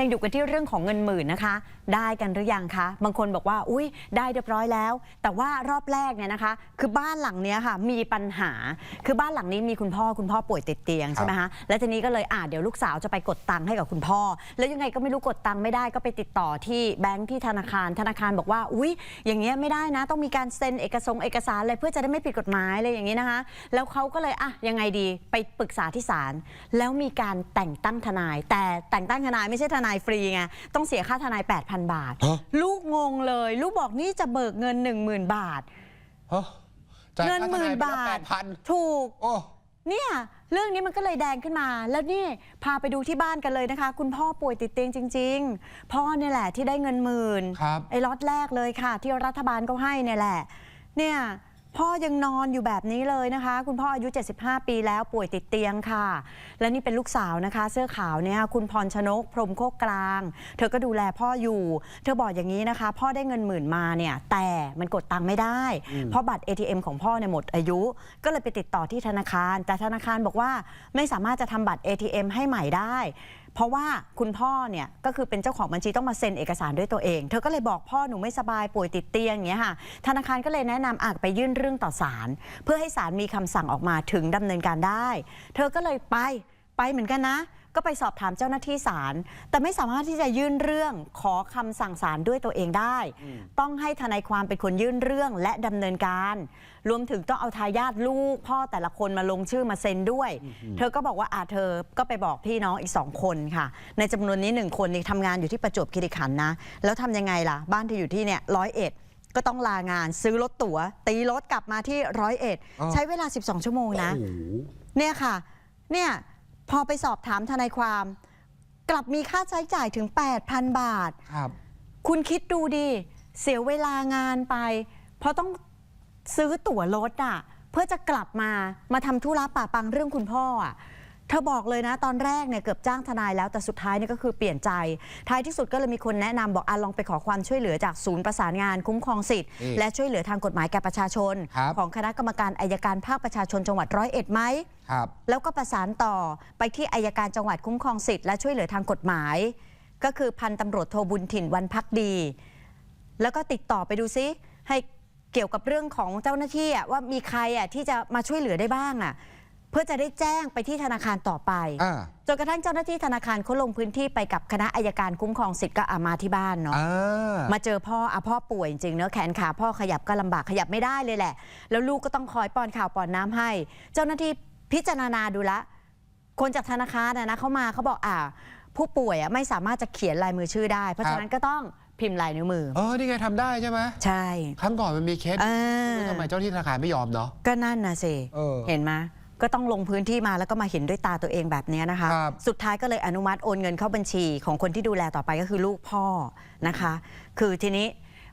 ยังอยู่กันที่เรื่องของเงินหมื่นนะคะ ได้กันหรือยังคะ บางคนบอกว่า อุ้ยได้เรียบร้อยแล้ว แต่ว่ารอบแรกเนี่ยนะคะ คือบ้านหลังเนี้ยค่ะ มีปัญหา คือบ้านหลังนี้มีคุณพ่อคุณพ่อป่วยติดเตียงใช่ไหมคะ แล้วทีนี้ก็เลยอ่าเดี๋ยวลูกสาวจะไปกดตังค์ให้กับคุณพ่อ แล้วยังไงก็ไม่รู้กดตังค์ไม่ได้ก็ไปติดต่อที่แบงค์ที่ธนาคาร ธนาคารบอกว่า อุ้ยอย่างเงี้ยไม่ได้นะ ต้องมีการเซ็นเอกสงเอกสารอะไรเพื่อจะได้ไม่ผิดกฎหมายอะไรอย่างนี้นะคะ แล้วเขาก็เลยอะยังไงดีไปปรึกษาที่ศาล แล้วมีการแต่งตั้งทนาย แต่แต่งตั้งทนายไม่ใช่ทนายฟรีไงต้องเสียค่าทนาย 8,000 บาท ฮะ ลูกงงเลย ลูกบอกนี่จะเบิกเงิน 10,000 บาท ฮะจ่ายเงินค่าหทมื่นยไปบาแปท ดพันถูก โอ้ เนี่ยเรื่องนี้มันก็เลยแดงขึ้นมา แล้วนี่พาไปดูที่บ้านกันเลยนะคะ คุณพ่อป่วยติดเตียงจริง ๆ พ่อเนี่ยแหละที่ได้เงินหมื่นครับ ไอ้ล็อตแรกเลยค่ะ ที่รัฐบาลก็ให้เนี่ยแหละ เนี่ย พ่อยังนอนอยู่แบบนี้เลยนะคะ คุณพ่ออายุ 75 ปีแล้วป่วยติดเตียงค่ะ และนี่เป็นลูกสาวนะคะ เสื้อขาวเนี่ยคุณพรชนก พรหมโคกกลาง เธอก็ดูแลพ่ออยู่ เธอบอกอย่างนี้นะคะ พ่อได้เงินหมื่นมาเนี่ย แต่มันกดตังค์ไม่ได้ เพราะบัตร ATM ของพ่อเนี่ยหมดอายุ ก็เลยไปติดต่อที่ธนาคาร แต่ธนาคารบอกว่าไม่สามารถจะทำบัตร ATM ให้ใหม่ได้เพราะว่าคุณพ่อเนี่ยก็คือเป็นเจ้าของบัญชีต้องมาเซ็นเอกสารด้วยตัวเอง เธอก็เลยบอกพ่อหนูไม่สบายป่วยติดเตียงอย่างเงี้ยค่ะ ธนาคารก็เลยแนะนำอากไปยื่นเรื่องต่อศาลเพื่อให้ศาลมีคำสั่งออกมาถึงดำเนินการได้ เธอก็เลยไปไปเหมือนกันนะ ก็ไปสอบถามเจ้าหน้าที่ศาลแต่ไม่สามารถที่จะยื่นเรื่องขอคำสั่งศาลด้วยตัวเองได้ ต้องให้ทนายความเป็นคนยื่นเรื่องและดำเนินการ รวมถึงต้องเอาทายาทลูก พ่อแต่ละคนมาลงชื่อมาเซ็นด้วย เธอก็บอกว่าอาเธอก็ไปบอกพี่น้องอีกสองคนค่ะ ในจำนวนนี้หนึ่งคนนี่ทำงานอยู่ที่ประจวบคีรีขันธ์นะ แล้วทำยังไงล่ะ บ้านเธออยู่ที่เนี่ยร้อยเอ็ดก็ต้องลางานซื้อรถตั๋ว ตีรถกลับมาที่ร้อยเอ็ดอ๋อ ใช้เวลา 12 ชั่วโมงนะ โอ้โห เนี่ยค่ะ เนี่ย พอไปสอบถามทนายความ กลับมีค่าใช้จ่ายถึง 8,000 บาท ครับ คุณคิดดูดิ เสียเวลางานไป เพราะต้องซื้อตั๋วรถอะเพื่อจะกลับมามาทำธุระป่าปังเรื่องคุณพ่ออะ เธอบอกเลยนะ ตอนแรกเนี่ยเกือบจ้างทนายแล้วแต่สุดท้ายเนี่ยก็คือเปลี่ยนใจ ท้ายที่สุดก็เลยมีคนแนะนำบอกอะลองไปขอความช่วยเหลือจากศูนย์ประสานงานคุ้มครองสิทธิ์นี่และช่วยเหลือทางกฎหมายแก่ประชาชนครับของคณะกรรมการอายการภาคประชาชนจังหวัดร้อยเอ็ดไหมครับแล้วก็ประสานต่อไปที่อายการจังหวัดคุ้มครองสิทธิ์และช่วยเหลือทางกฎหมาย ก็คือพันตำรวจโทบุญถิ่นวันพักดี แล้วก็ติดต่อไปดูซิให้เกี่ยวกับเรื่องของเจ้าหน้าที่อะว่ามีใครอะที่จะมาช่วยเหลือได้บ้างอะ เพื่อจะได้แจ้งไปที่ธนาคารต่อไป อ่าจนกระทั่งเจ้าหน้าที่ธนาคารเขาลงพื้นที่ไปกับคณะอายการคุ้มครองสิทธิ์ก็อามาที่บ้านเนาะ อ่า มาเจอพ่ออะพ่อป่วยจริงๆเนอะแขนขาพ่อขยับก็ลำบากขยับไม่ได้เลยแหละ แล้วลูกก็ต้องคอยป้อนข่าวป้อนน้ำให้ เจ้าหน้าที่พิจารณาดูละ คนจากธนาคารนะนะเขามาเขาบอกอ่า ผู้ป่วยอะไม่สามารถจะเขียนลายมือชื่อได้ เพราะครับฉะนั้นก็ต้องพิมพ์ลายนิ้วมือ เออนี่ไงทำได้ใช่ไหมใช่ครั้งก่อนมันมีเคสเออทำไมเจ้าที่ธนาคารไม่ยอมเนาะ ก็นั่นนะสิเออ เห็นไหม ก็ต้องลงพื้นที่มาแล้วก็มาเห็นด้วยตาตัวเองแบบนี้นะคะ ครับสุดท้ายก็เลยอนุมัติโอนเงินเข้าบัญชีของคนที่ดูแลต่อไปก็คือลูกพ่อนะคะ คือทีนี้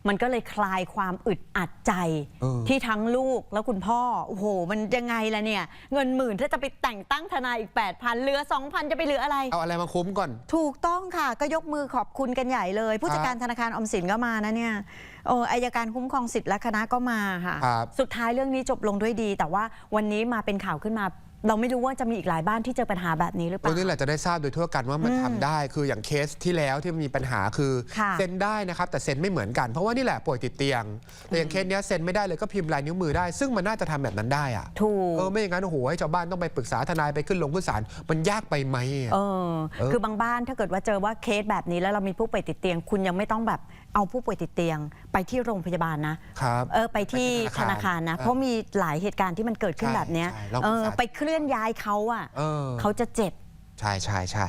มันก็เลยคลายความอึดอัดใจเออที่ทั้งลูกแล้วคุณพ่อ โอ้โห มันยังไงล่ะเนี่ย เงินหมื่นถ้าจะไปแต่งตั้งทนายอีก 8,000เหลือ 2,000 จะไปเหลืออะไร เอาอะไรมาคุ้มก่อน ถูกต้องค่ะก็ยกมือขอบคุณกันใหญ่เลย ผู้จัดการธนาคารออมสินก็มานะเนี่ยโอ้อายการคุ้มครองสิทธิ์และคณะก็มาค่ะครับสุดท้ายเรื่องนี้จบลงด้วยดี แต่ว่าวันนี้มาเป็นข่าวขึ้นมา เราไม่รู้ว่าจะมีอีกหลายบ้านที่เจอปัญหาแบบนี้หรือเปตัวล่านี้แหละจะได้ทราบโดยทั่วกันว่ามันอืมทำได้ คืออย่างเคสที่แล้วที่มันมีปัญหาคือค่ะเซ็นได้นะครับ แต่เซ็นไม่เหมือนกันเพราะว่านี่แหละป่วยติดเตียง แต่อย่างเคสเนี้ยเซ็นไม่ได้เลยก็พิมพ์ลายนิ้วมือได้ ซึ่งมันน่าจะทำแบบนั้นได้อะถูก เออไม่อย่างนั้นโอ้โหให้ชาวบ้านต้องไปปรึกษาทนายไปขึ้นลงขึ้นศาลมันยากไปไหมอะ เออ เออ คือบางบ้านถ้าเกิดว่าเจอว่าเคสแบบนี้แล้วเรามีผู้ป่วยติดเตียง คุณยังไม่ต้องแบบเอาผู้ป่วยติดเตียง ไปที่โรงพยาบาลนะครับ เออไปที่ไปที่ธธนานาคาคารรนะอ่าเพราะมีหลายเหตุการณ์ที่มันเกิดขึ้นใช่แบบเนี้ยใช่ลองเอปรึกอษาไปเคลื่อนย้ายเขาอะเออเขาจะเจ็บ ใช่ใช่ใช่